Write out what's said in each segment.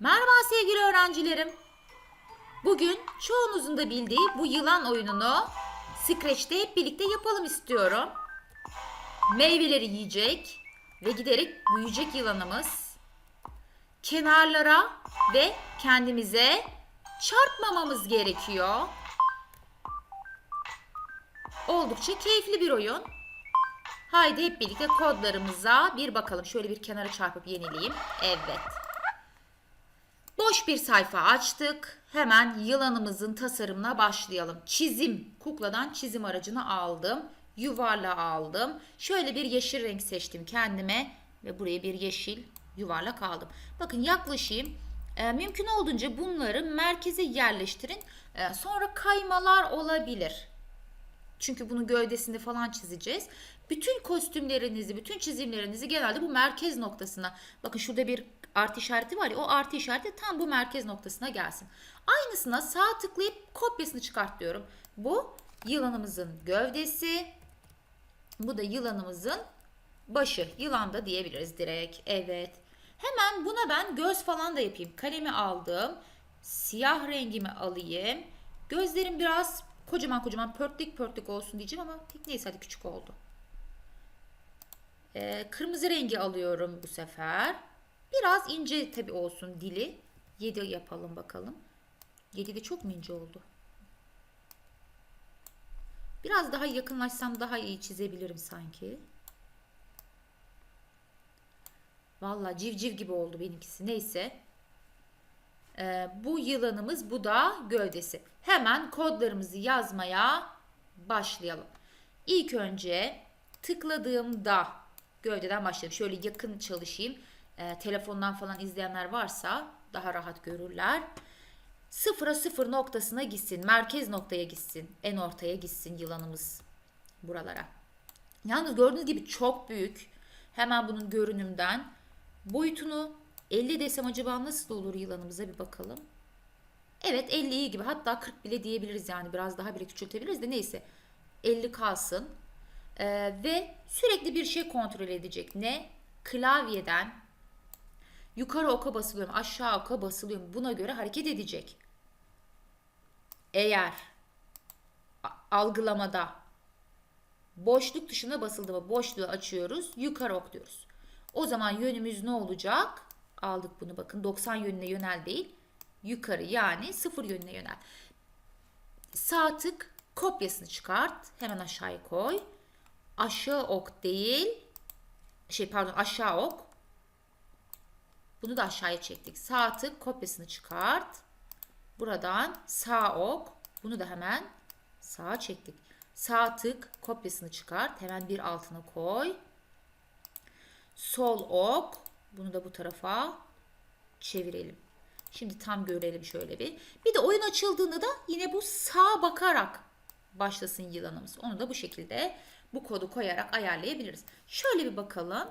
Merhaba sevgili öğrencilerim. Bugün çoğunuzun da bildiği bu yılan oyununu Scratch'te hep birlikte yapalım istiyorum. Meyveleri yiyecek ve giderek büyüyecek yılanımız. Kenarlara ve kendimize çarpmamamız gerekiyor. Oldukça keyifli bir oyun. Haydi hep birlikte kodlarımıza bir bakalım. Şöyle bir kenara çarpıp yenileyim. Evet. Boş bir sayfa açtık. Hemen yılanımızın tasarımına başlayalım. Çizim. Kukladan çizim aracını aldım. Yuvarla aldım. Şöyle bir yeşil renk seçtim kendime. Ve buraya bir yeşil yuvarlak aldım. Bakın yaklaşayım. Ee, mümkün olduğunca bunları merkeze yerleştirin. Ee, sonra kaymalar olabilir. Çünkü bunun gövdesini falan çizeceğiz. Bütün kostümlerinizi, bütün çizimlerinizi genelde bu merkez noktasına. Bakın şurada bir artı işareti var ya o artı işareti tam bu merkez noktasına gelsin. Aynısına sağ tıklayıp kopyasını çıkart diyorum. Bu yılanımızın gövdesi. Bu da yılanımızın başı. Yılan da diyebiliriz direkt. Evet. Hemen buna ben göz falan da yapayım. Kalemi aldım. Siyah rengimi alayım. Gözlerim biraz kocaman kocaman pörtlük pörtlük olsun diyeceğim ama neyse hadi küçük oldu. Ee, kırmızı rengi alıyorum bu sefer. Biraz ince tabi olsun dili. 7 yapalım bakalım. 7 de çok mu ince oldu? Biraz daha yakınlaşsam daha iyi çizebilirim sanki. Valla civciv gibi oldu benimkisi. Neyse. Ee, bu yılanımız bu da gövdesi. Hemen kodlarımızı yazmaya başlayalım. İlk önce tıkladığımda gövdeden başlayalım. Şöyle yakın çalışayım. Ee, telefondan falan izleyenler varsa daha rahat görürler. Sıfıra sıfır noktasına gitsin. Merkez noktaya gitsin. En ortaya gitsin yılanımız buralara. Yalnız gördüğünüz gibi çok büyük. Hemen bunun görünümden boyutunu 50 desem acaba nasıl olur yılanımıza bir bakalım. Evet 50 iyi gibi hatta 40 bile diyebiliriz yani biraz daha bile küçültebiliriz de neyse 50 kalsın. Ee, ve sürekli bir şey kontrol edecek. Ne? Klavyeden yukarı oka basılıyorum aşağı oka basılıyorum buna göre hareket edecek. Eğer algılamada boşluk tuşuna basıldı mı boşluğu açıyoruz yukarı ok diyoruz. O zaman yönümüz ne olacak? Aldık bunu bakın 90 yönüne yönel değil. Yukarı yani sıfır yönüne yönel. Sağ tık kopyasını çıkart. Hemen aşağıya koy. Aşağı ok değil. Şey pardon aşağı ok. Bunu da aşağıya çektik. Sağ tık kopyasını çıkart. Buradan sağ ok. Bunu da hemen sağa çektik. Sağ tık kopyasını çıkart. Hemen bir altına koy. Sol ok. Bunu da bu tarafa çevirelim. Şimdi tam görelim şöyle bir. Bir de oyun açıldığında da yine bu sağa bakarak başlasın yılanımız. Onu da bu şekilde bu kodu koyarak ayarlayabiliriz. Şöyle bir bakalım.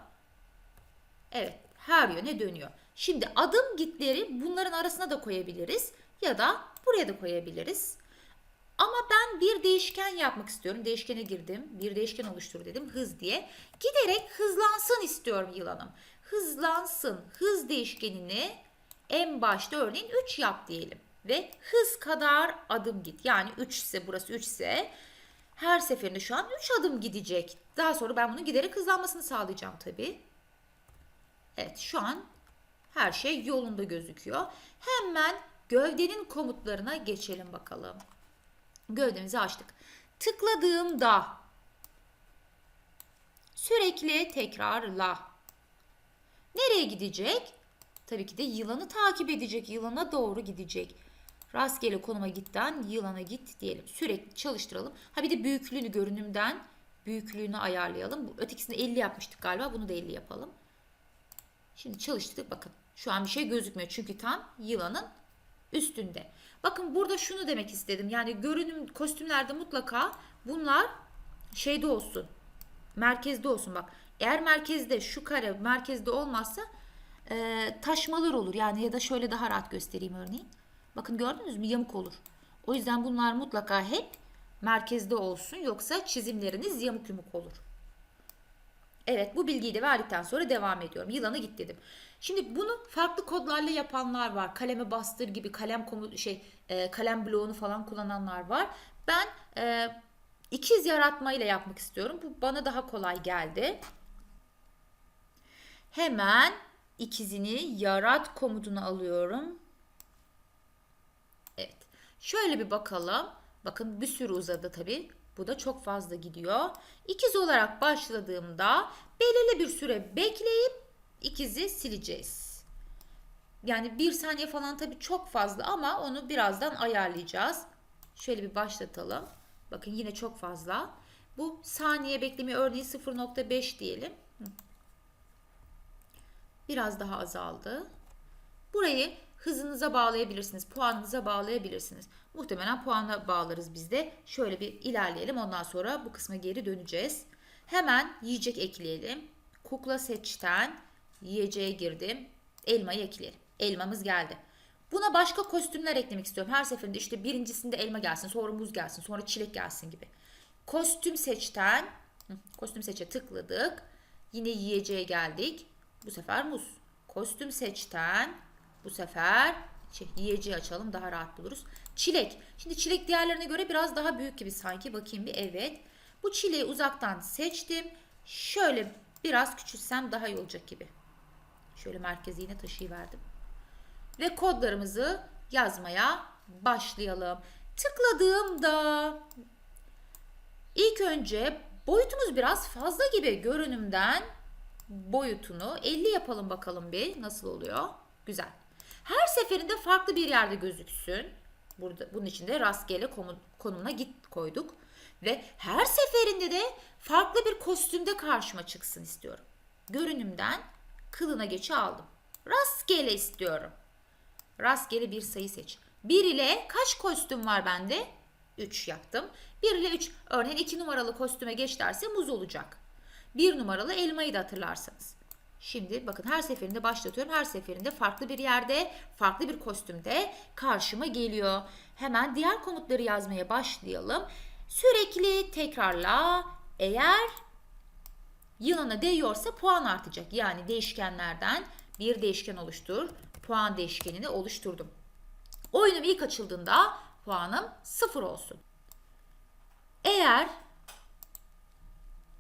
Evet her yöne dönüyor. Şimdi adım gitleri bunların arasına da koyabiliriz. Ya da buraya da koyabiliriz. Ama ben bir değişken yapmak istiyorum. Değişkene girdim. Bir değişken oluştur dedim. Hız diye. Giderek hızlansın istiyorum yılanım. Hızlansın. Hız değişkenini en başta örneğin 3 yap diyelim. Ve hız kadar adım git. Yani 3 ise burası 3 ise her seferinde şu an 3 adım gidecek. Daha sonra ben bunun giderek hızlanmasını sağlayacağım tabii. Evet şu an her şey yolunda gözüküyor. Hemen gövdenin komutlarına geçelim bakalım. Gövdemizi açtık. Tıkladığımda sürekli tekrarla. Nereye gidecek? Tabii ki de yılanı takip edecek. Yılana doğru gidecek. Rastgele konuma gitten yılana git diyelim. Sürekli çalıştıralım. Ha bir de büyüklüğünü görünümden büyüklüğünü ayarlayalım. Ötekisini 50 yapmıştık galiba. Bunu da 50 yapalım. Şimdi çalıştırdık bakın. Şu an bir şey gözükmüyor. Çünkü tam yılanın üstünde. Bakın burada şunu demek istedim. Yani görünüm kostümlerde mutlaka bunlar şeyde olsun. Merkezde olsun bak. Eğer merkezde şu kare merkezde olmazsa e, taşmalar olur. Yani ya da şöyle daha rahat göstereyim örneğin. Bakın gördünüz mü yamuk olur. O yüzden bunlar mutlaka hep merkezde olsun. Yoksa çizimleriniz yamuk yumuk olur. Evet bu bilgiyi de verdikten sonra devam ediyorum. Yılanı git dedim. Şimdi bunu farklı kodlarla yapanlar var. Kaleme bastır gibi kalem komu şey e, kalem bloğunu falan kullananlar var. Ben e, ikiz yaratmayla yapmak istiyorum. Bu bana daha kolay geldi. Hemen ikizini yarat komutunu alıyorum. Evet. Şöyle bir bakalım. Bakın bir sürü uzadı tabii. Bu da çok fazla gidiyor. İkiz olarak başladığımda belirli bir süre bekleyip ikizi sileceğiz. Yani bir saniye falan tabii çok fazla ama onu birazdan ayarlayacağız. Şöyle bir başlatalım. Bakın yine çok fazla. Bu saniye bekleme örneği 0.5 diyelim. Biraz daha azaldı. Burayı hızınıza bağlayabilirsiniz. Puanınıza bağlayabilirsiniz. Muhtemelen puana bağlarız biz de. Şöyle bir ilerleyelim. Ondan sonra bu kısma geri döneceğiz. Hemen yiyecek ekleyelim. Kukla seçten yiyeceğe girdim. Elmayı ekleyelim. Elmamız geldi. Buna başka kostümler eklemek istiyorum. Her seferinde işte birincisinde elma gelsin, sonra muz gelsin, sonra çilek gelsin gibi. Kostüm seçten, kostüm seçe tıkladık. Yine yiyeceğe geldik. Bu sefer muz. Kostüm seçten, bu sefer şey, yiyeceği açalım daha rahat buluruz. Çilek. Şimdi çilek diğerlerine göre biraz daha büyük gibi sanki. Bakayım bir evet. Bu çileği uzaktan seçtim. Şöyle biraz küçültsem daha iyi olacak gibi. Şöyle merkeze yine taşıyıverdim. Ve kodlarımızı yazmaya başlayalım. Tıkladığımda ilk önce boyutumuz biraz fazla gibi görünümden boyutunu 50 yapalım bakalım bir nasıl oluyor. Güzel. Her seferinde farklı bir yerde gözüksün. Burada bunun için de rastgele konumuna git koyduk ve her seferinde de farklı bir kostümde karşıma çıksın istiyorum. Görünümden kılına geçi aldım. Rastgele istiyorum. Rastgele bir sayı seç. 1 ile kaç kostüm var bende? 3 yaptım. 1 ile 3 örneğin 2 numaralı kostüme geç derse muz olacak. 1 numaralı elmayı da hatırlarsanız. Şimdi bakın her seferinde başlatıyorum. Her seferinde farklı bir yerde, farklı bir kostümde karşıma geliyor. Hemen diğer komutları yazmaya başlayalım. Sürekli tekrarla. Eğer yılana değiyorsa puan artacak. Yani değişkenlerden bir değişken oluştur. Puan değişkenini oluşturdum. Oyunum ilk açıldığında puanım 0 olsun. Eğer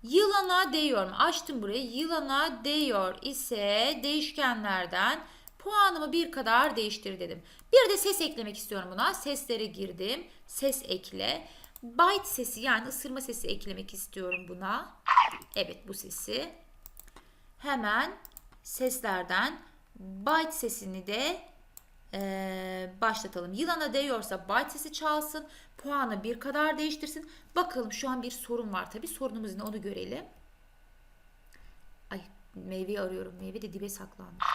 yılana değiyor? Açtım burayı. Yılana değiyor ise değişkenlerden puanımı bir kadar değiştir dedim. Bir de ses eklemek istiyorum buna. Seslere girdim. Ses ekle. Bite sesi yani ısırma sesi eklemek istiyorum buna. Evet bu sesi. Hemen seslerden bite sesini de ee, başlatalım. Yılana değiyorsa sesi çalsın. Puanı bir kadar değiştirsin. Bakalım şu an bir sorun var tabi. Sorunumuz ne onu görelim. Ay meyveyi arıyorum. Meyve de dibe saklanmış.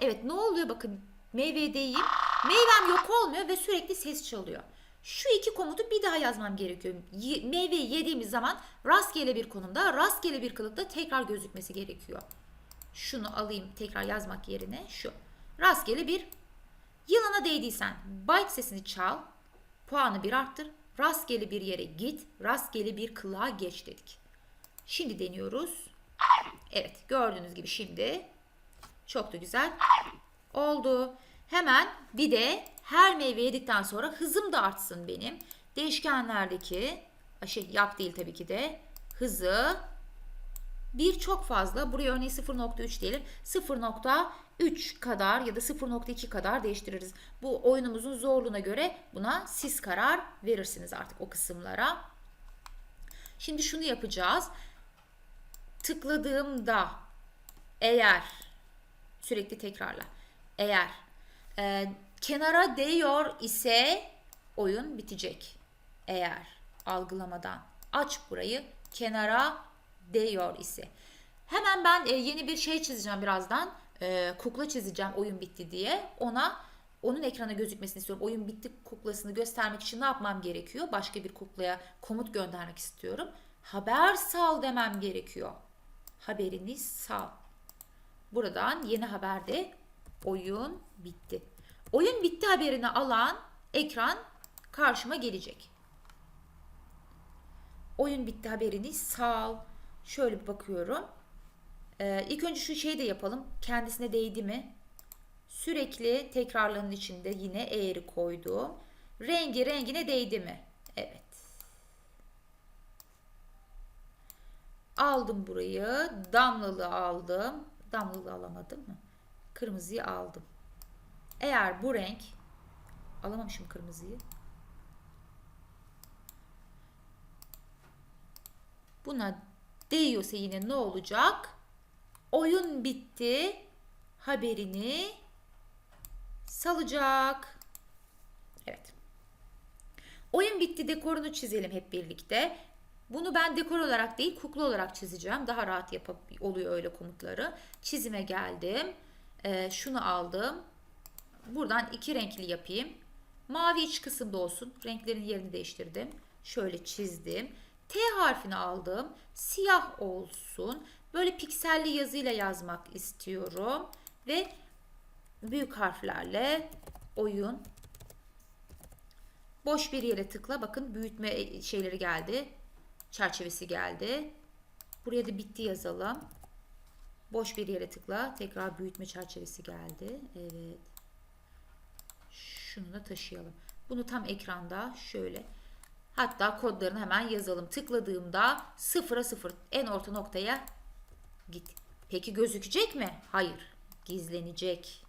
Evet ne oluyor bakın. Meyveye değeyim. Meyvem yok olmuyor ve sürekli ses çalıyor. Şu iki komutu bir daha yazmam gerekiyor. Ye, meyveyi yediğimiz zaman rastgele bir konumda, rastgele bir kılıkta tekrar gözükmesi gerekiyor. Şunu alayım tekrar yazmak yerine şu. Rastgele bir Yılana değdiysen bite sesini çal, puanı bir arttır, rastgele bir yere git, rastgele bir kılığa geç dedik. Şimdi deniyoruz. Evet gördüğünüz gibi şimdi çok da güzel oldu. Hemen bir de her meyve yedikten sonra hızım da artsın benim. Değişkenlerdeki şey yap değil tabii ki de hızı bir çok fazla buraya örneğin 0.3 diyelim 0.3 kadar ya da 0.2 kadar değiştiririz. Bu oyunumuzun zorluğuna göre buna siz karar verirsiniz artık o kısımlara. Şimdi şunu yapacağız. Tıkladığımda eğer sürekli tekrarla eğer e, kenara değiyor ise oyun bitecek. Eğer algılamadan aç burayı kenara değiyor ise. Hemen ben e, yeni bir şey çizeceğim birazdan. E, kukla çizeceğim oyun bitti diye. Ona onun ekrana gözükmesini istiyorum. Oyun bitti kuklasını göstermek için ne yapmam gerekiyor? Başka bir kuklaya komut göndermek istiyorum. Haber sal demem gerekiyor. Haberini sal. Buradan yeni haberde oyun bitti. Oyun bitti haberini alan ekran karşıma gelecek. Oyun bitti haberini sal. Şöyle bir bakıyorum. Ee, ilk önce şu şeyi de yapalım. Kendisine değdi mi? Sürekli tekrarların içinde yine eğri koydum. Rengi rengine değdi mi? Evet. Aldım burayı. Damlalı aldım. Damlalı alamadım mı? Kırmızıyı aldım. Eğer bu renk alamamışım kırmızıyı. Buna değiyorsa yine ne olacak? Oyun bitti haberini salacak. Evet. Oyun bitti dekorunu çizelim hep birlikte. Bunu ben dekor olarak değil kukla olarak çizeceğim. Daha rahat yapıp oluyor öyle komutları. Çizime geldim. Ee, şunu aldım. Buradan iki renkli yapayım. Mavi iç kısımda olsun. Renklerin yerini değiştirdim. Şöyle çizdim. T harfini aldım. Siyah olsun. Böyle pikselli yazıyla yazmak istiyorum. Ve büyük harflerle oyun. Boş bir yere tıkla. Bakın büyütme şeyleri geldi. Çerçevesi geldi. Buraya da bitti yazalım. Boş bir yere tıkla. Tekrar büyütme çerçevesi geldi. Evet. Şunu da taşıyalım. Bunu tam ekranda şöyle. Hatta kodlarını hemen yazalım. Tıkladığımda sıfıra sıfır en orta noktaya git. Peki gözükecek mi? Hayır. Gizlenecek.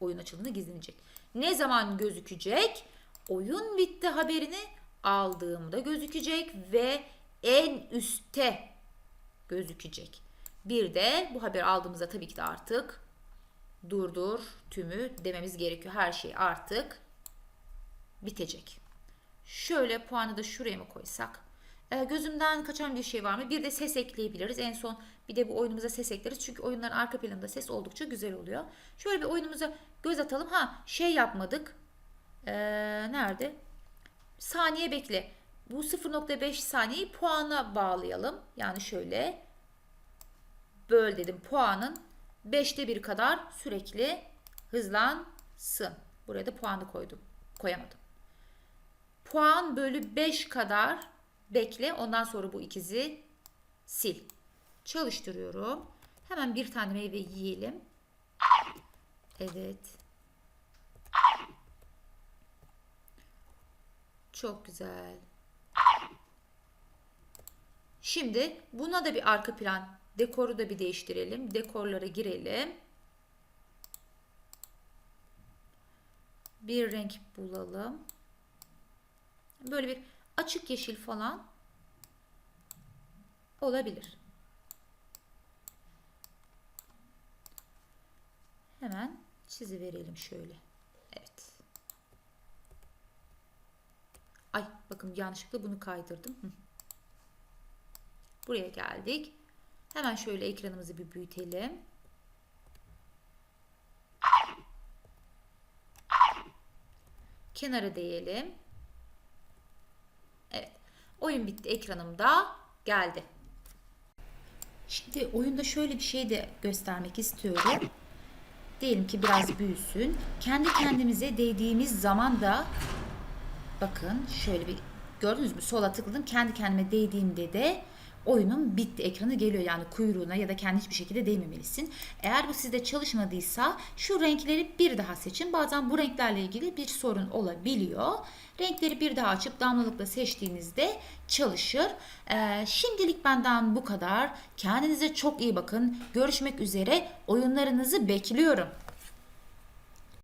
Oyun açıldığında gizlenecek. Ne zaman gözükecek? Oyun bitti haberini aldığımda gözükecek ve en üstte gözükecek. Bir de bu haber aldığımızda tabii ki de artık durdur tümü dememiz gerekiyor. Her şey artık bitecek. Şöyle puanı da şuraya mı koysak? Ee, gözümden kaçan bir şey var mı? Bir de ses ekleyebiliriz. En son bir de bu oyunumuza ses ekleriz. Çünkü oyunların arka planında ses oldukça güzel oluyor. Şöyle bir oyunumuza göz atalım. Ha şey yapmadık. Ee, nerede? Saniye bekle. Bu 0.5 saniyeyi puana bağlayalım. Yani şöyle böl dedim puanın 5'te 1 kadar sürekli hızlansın. Buraya da puanı koydum. Koyamadım. Puan bölü 5 kadar bekle. Ondan sonra bu ikizi sil. Çalıştırıyorum. Hemen bir tane meyve yiyelim. Evet. Çok güzel. Şimdi buna da bir arka plan dekoru da bir değiştirelim. Dekorlara girelim. Bir renk bulalım. Böyle bir açık yeşil falan olabilir. Hemen çizi verelim şöyle. Evet. Ay bakın yanlışlıkla bunu kaydırdım. Buraya geldik. Hemen şöyle ekranımızı bir büyütelim. Kenara değelim. Oyun bitti. Ekranımda geldi. Şimdi oyunda şöyle bir şey de göstermek istiyorum. Diyelim ki biraz büyüsün. Kendi kendimize değdiğimiz zaman da bakın şöyle bir gördünüz mü? Sola tıkladım. Kendi kendime değdiğimde de oyunun bitti ekranı geliyor yani kuyruğuna ya da kendi hiçbir şekilde değmemelisin. Eğer bu sizde çalışmadıysa şu renkleri bir daha seçin. Bazen bu renklerle ilgili bir sorun olabiliyor. Renkleri bir daha açıp damlalıkla seçtiğinizde çalışır. Ee, şimdilik benden bu kadar. Kendinize çok iyi bakın. Görüşmek üzere. Oyunlarınızı bekliyorum.